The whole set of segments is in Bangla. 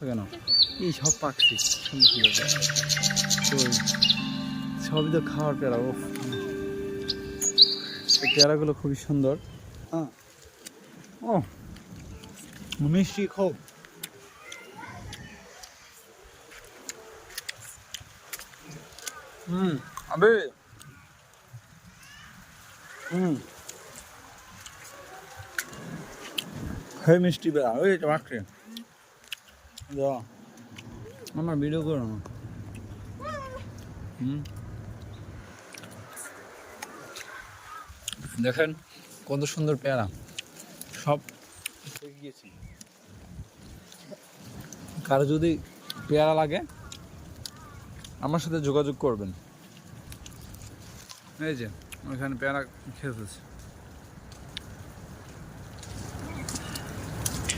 কেন? এই সব পাকছি সুন্দর সুন্দর। তো সবই তো খাওয়ার পেয়ারা ও পেয়ারাগুলো খুবই সুন্দর। হ্যাঁ। ও মিষ্টি খুব। হুম আবে। হুম। হে মিষ্টি পেয়ারা ওই মাখছে আমার ভিডিও করো না। দেখেন, কত সুন্দর পেয়ারা। সব গিয়েছি। কারও যদি পেয়ারা লাগে, আমার সাথে যোগাযোগ করবেন। এই যে, ওইখানে পেয়ারা খেতেছে।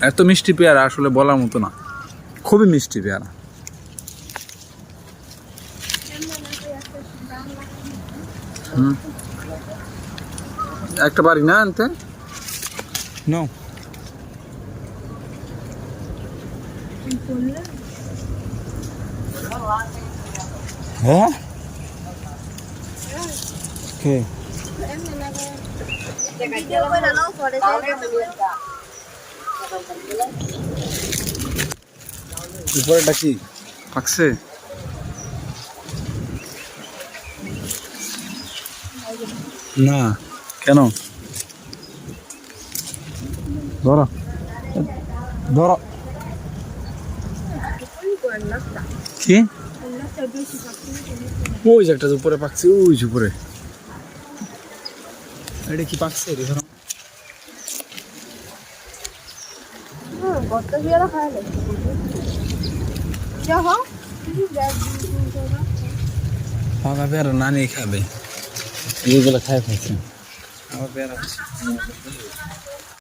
এত মিষ্টি পেয়ারা আসলে বলার মতো না। খুবই মিষ্টি পেয়ারা। হুম। একটা বাড়ি না আনতে? নো হ্যাঁ? কে? উপরেটা কি? পাকছে? না। কেন? ধরো। ধরো। কি? ওই যে একটা উপরে পাকছে ওই যে উপরে। এটা কি পাকছে রে? ধরো। কত পেয়ারা খাইলে পাকা পেয়ারা নানি খাবে। এইগুলো খাই খাচ্ছে আমার পেয়ারা